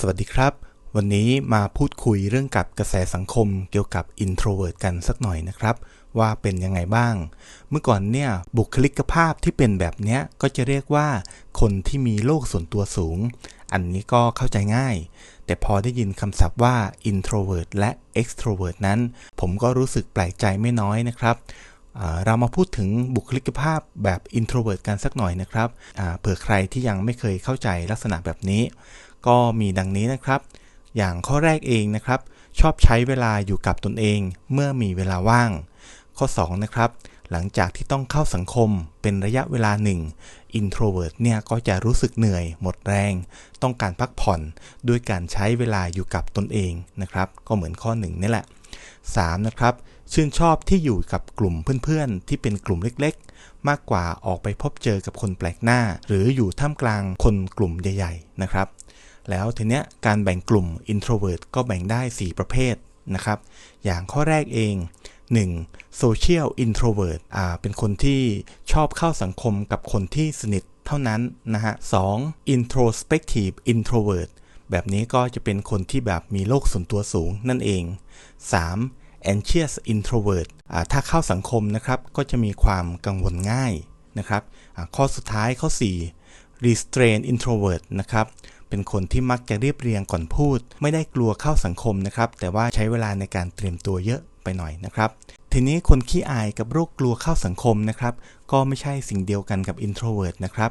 สวัสดีครับ วันนี้มาพูดคุยเรื่องกับกระแสสังคมเกี่ยวกับ introvert กันสักหน่อยนะครับ ว่าเป็นยังไงบ้าง เมื่อก่อนเนี่ยบุคลิกภาพที่เป็นแบบเนี้ยก็จะเรียกว่า คนที่มีโลกส่วนตัวสูง อันนี้ก็เข้าใจง่าย แต่พอได้ยินคำศัพท์ว่า introvert และ extrovert นั้น ผมก็รู้สึกแปลกใจไม่น้อยนะครับเรามาพูดถึงบุคลิกภาพแบบ introvert กันสักหน่อยนะครับเผื่อใครที่ยังไม่เคยเข้าใจลักษณะแบบนี้ ก็มีดังนี้นะครับ อย่างข้อแรกเองนะครับ ชอบใช้เวลาอยู่กับตนเองเมื่อมีเวลาว่าง ข้อ2นะครับหลังจากที่ต้องเข้าสังคมเป็นระยะเวลาหนึ่ง introvert เนี่ยก็จะรู้สึกเหนื่อย หมดแรง ต้องการพักผ่อนด้วยการใช้เวลาอยู่กับตนเองนะครับ ก็เหมือนข้อ1นี่แหละ 3. นะครับ ชื่นชอบที่อยู่กับกลุ่มเพื่อนๆ ที่เป็นกลุ่มเล็กๆ มากกว่าออกไปพบเจอกับคนแปลกหน้า หรืออยู่ท่ามกลางคนกลุ่มใหญ่ ๆ นะครับ แล้วทีเนี้ยการแบ่งกลุ่ม introvert ก็แบ่งได้ 4 ประเภทนะครับ อย่างข้อแรกเอง 1. social introvert อ่าเป็นคนที่ชอบเข้าสังคมกับคนที่สนิทเท่านั้นนะฮะ 2. introspective introvert แบบนี้ก็จะเป็นคนที่แบบมีโลกส่วนตัวสูงนั่นเอง 3. anxious introvert อ่าถ้าเข้าสังคมนะครับก็จะมีความกังวลง่ายนะครับ ข้อสุดท้ายข้อ 4. restrained introvert นะครับ เป็นคนที่มักจะเรียบเรียงก่อนพูด ไม่ได้กลัวเข้าสังคมนะครับ แต่ว่าใช้เวลาในการเตรียมตัวเยอะไปหน่อยนะครับทีนี้คนขี้อายกับโรคกลัวเข้าสังคมนะครับ ก็ไม่ใช่สิ่งเดียวกันกับ introvert นะครับ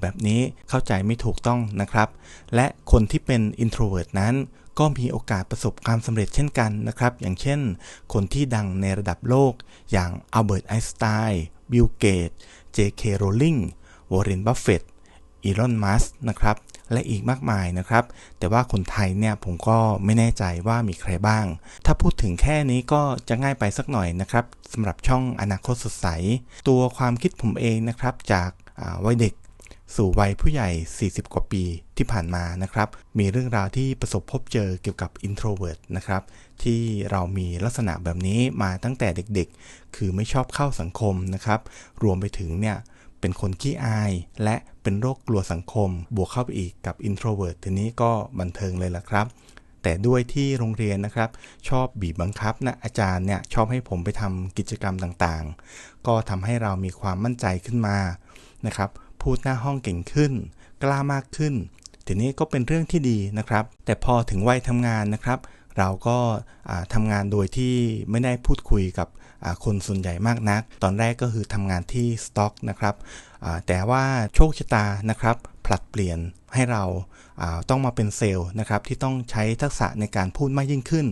แบบนี้เข้าใจไม่ถูกต้องนะครับ และคนที่เป็น introvert นั้น ก็มีโอกาสประสบความสำเร็จเช่นกันนะครับ อย่างเช่น คนที่ดังในระดับโลก อย่างอัลเบิร์ตไอน์สไตน์บิลเกต เจเคโรลลิงวอร์เรนบัฟเฟตต์อีลอนมัสนะครับ และอีกมากมายนะครับ แต่ว่าคนไทยเนี่ยผมก็ไม่แน่ใจว่ามีใครบ้าง ถ้าพูดถึงแค่นี้ก็จะง่ายไปสักหน่อยนะครับสำหรับช่องอนาคตสดใส ตัวความคิดผมเองนะครับจากวัยเด็กสู่วัยผู้ใหญ่ 40 กว่าปีที่ผ่านมานะครับ มีเรื่องราวที่ประสบพบเจอเกี่ยวกับ introvert นะครับ ที่เรามีลักษณะแบบนี้มาตั้งแต่เด็กๆ คือไม่ชอบเข้าสังคมนะครับ รวมไปถึงเนี่ย เป็นคนขี้อาย และเป็นโรคกลัวสังคม บวกเข้าไปอีกกับ introvert ทีนี้ก็บันเทิงเลยละครับ แต่ด้วยที่โรงเรียนนะครับ ชอบบีบบังคับนะอาจารย์เนี่ยชอบให้ผมไปทำกิจกรรมต่างๆ ก็ทำให้เรามีความมั่นใจขึ้นมานะครับ พูดหน้าห้องเก่งขึ้น กล้ามากขึ้นทีนี้ก็เป็นเรื่องที่ดีนะครับ แต่พอถึงวัยทำงานนะครับ เราก็ทำงานโดยที่ไม่ได้พูดคุยกับคนส่วนใหญ่มากนัก ตอนแรกก็คือทำงานที่สต็อกนะครับแต่ว่าโชคชะตานะครับผลัดเปลี่ยนให้เราต้องมาเป็นเซลล์นะครับที่ต้องใช้ทักษะในการพูดมากยิ่งขึ้น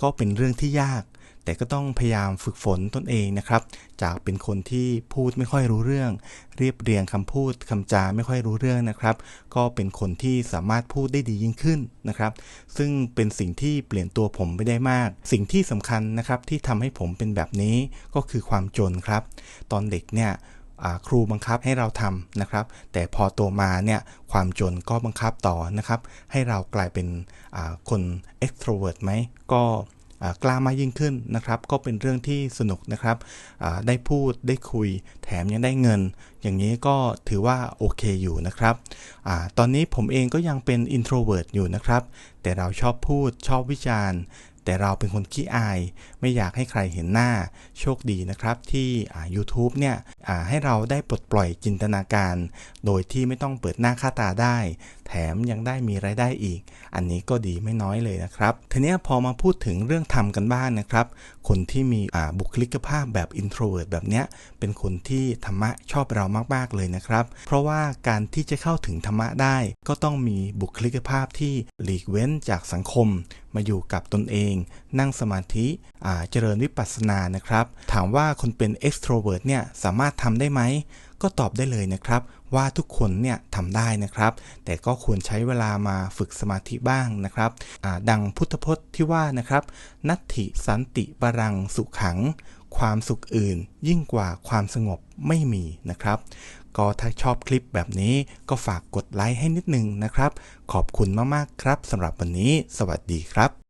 ก็เป็นเรื่องที่ยาก แต่ก็ต้องพยายามฝึกฝนตนเองนะครับ จากเป็นคนที่พูดไม่ค่อยรู้เรื่อง เรียบเรียงคำพูดคำจาไม่ค่อยรู้เรื่องนะครับ ก็เป็นคนที่สามารถพูดได้ดียิ่งขึ้นนะครับ ซึ่งเป็นสิ่งที่เปลี่ยนตัวผมไปได้มาก สิ่งที่สำคัญนะครับที่ทำให้ผมเป็นแบบนี้ก็คือความจนครับ ตอนเด็กเนี่ยครูบังคับให้เราทำนะครับ แต่พอโตมาเนี่ยความจนก็บังคับต่อนะครับ ให้เรากลายเป็นคน extrovert ไหมก็ กล้ามากยิ่งขึ้นนะครับ ก็เป็นเรื่องที่สนุกนะครับได้พูดได้คุย แถมยังได้เงิน อย่างนี้ก็ถือว่าโอเคอยู่นะครับอตอนนี้ผมเองก็ยังเป็น introvert อยู่นะครับ แต่เราชอบพูดชอบวิจารณ์ แต่เราเป็นคนขี้อาย ไม่อยากให้ใครเห็นหน้าโชคดีนะครับ ที่ YouTube เนี่ยให้เราได้ปลดปล่อยจินตนาการ โดยที่ไม่ต้องเปิดหน้าค่าตาได้ แถมยังได้มีรายได้อีก อันนี้ก็ดีไม่น้อยเลยนะครับทีนี้พอมาพูดถึงเรื่องทำกันบ้านนะครับ คนที่มีบุคลิกภาพแบบ introvert แบบเนี้ยเป็นคนที่ธรรมะชอบเรามาก ๆ เลยนะครับ เพราะว่าการที่จะเข้าถึงธรรมะได้ ก็ต้องมีบุคลิกภาพที่หลีกเว้นจากสังคม มาอยู่กับตนเอง นั่งสมาธิเจริญวิปัสสนานะครับ ถามว่าคนเป็น extrovert เนี่ยสามารถทำได้ไหม ก็ตอบได้เลยนะครับว่าทุกคนเนี่ยทำได้นะครับ แต่ก็ควรใช้เวลามาฝึกสมาธิบ้างนะครับ ดังพุทธพจน์ที่ว่านะครับ นัตถิสันติบารังสุขัง ความสุขอื่น ยิ่งกว่าความสงบไม่มีนะครับ ก็ถ้าชอบคลิปแบบนี้ก็ฝากกดไลค์ให้นิดนึงนะครับ ขอบคุณมากๆครับสำหรับวันนี้ สวัสดีครับ